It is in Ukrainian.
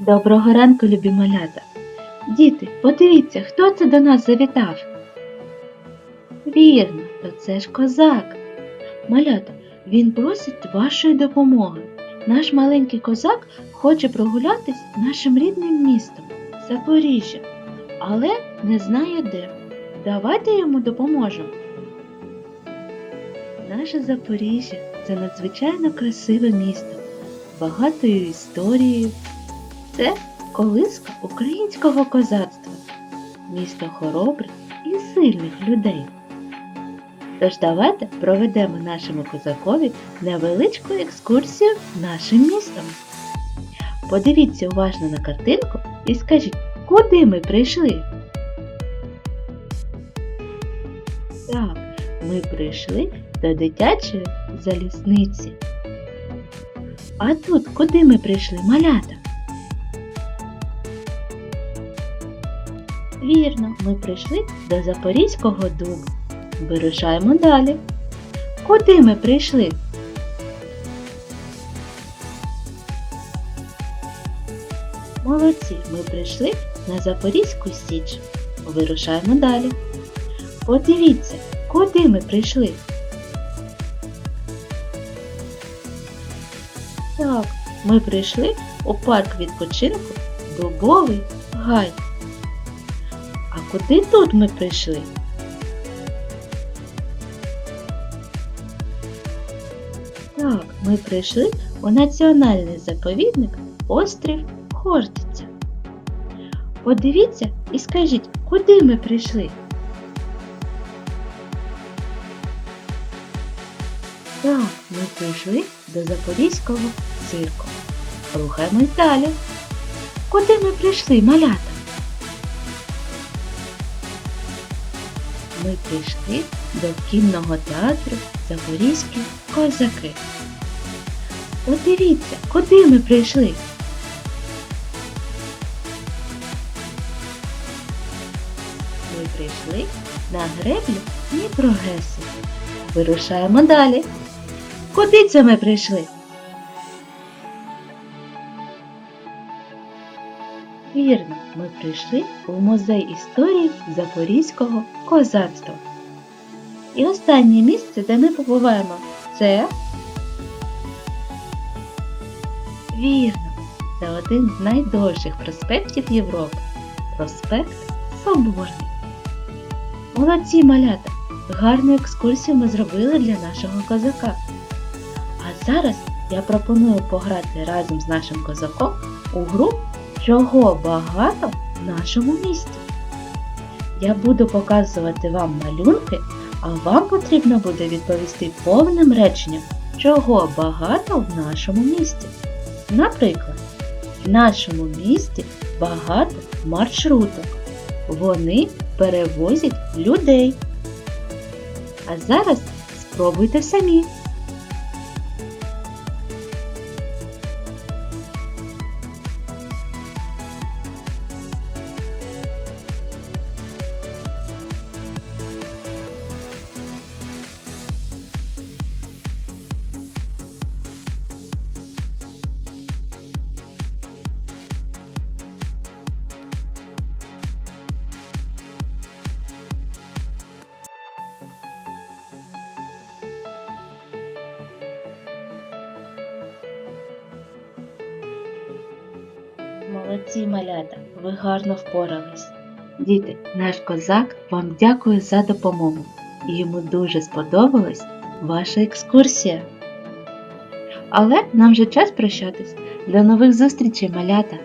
Доброго ранку, любі малята. Діти, подивіться, хто це до нас завітав. Вірно, то це ж козак. Малята, він просить вашої допомоги. Наш маленький козак хоче прогулятись нашим рідним містом Запоріжжя, але не знає де. Давайте йому допоможемо. Наше Запоріжжя це надзвичайно красиве місто багатою історією. Це колиска українського козацтва, місто хоробрих і сильних людей. Тож давайте проведемо нашому козакові невеличку екскурсію нашим містом. Подивіться уважно на картинку і скажіть, куди ми прийшли? Так, ми прийшли до дитячої залізниці. А тут куди ми прийшли, малята? Вірно, ми прийшли до Запорізького дубу. Вирушаємо далі. Куди ми прийшли? Молодці, ми прийшли на Запорізьку Січ. Вирушаємо далі. Подивіться, куди ми прийшли. Так, ми прийшли у парк відпочинку Дубовий гай. Куди тут ми прийшли? Так, ми прийшли у національний заповідник Острів Хортиця. Подивіться і скажіть, куди ми прийшли? Так, ми прийшли до Запорізького цирку. Рухаємось далі. Куди ми прийшли, малята? Ми прийшли до кінного театру Запорізькі козаки. Подивіться, куди ми прийшли? Ми прийшли на греблю Дніпрогесу. Вирушаємо далі. Куди це ми прийшли? Вірно, ми прийшли у музей історії Запорізького козацтва. І останнє місце, де ми побуваємо, це Вірно, це один з найдовших проспектів Європи. Проспект Соборний. Молодці малята! Гарну екскурсію ми зробили для нашого козака. А зараз я пропоную пограти разом з нашим козаком у гру Чого багато в нашому місті. Я буду показувати вам малюнки, а вам потрібно буде відповісти повним реченням, чого багато в нашому місті. Наприклад, в нашому місті багато маршруток. Вони перевозять людей. А зараз спробуйте самі. Молодці малята, ви гарно впорались. Діти, наш козак вам дякує за допомогу. І йому дуже сподобалась ваша екскурсія. Але нам вже час прощатись. До нових зустрічей, малята!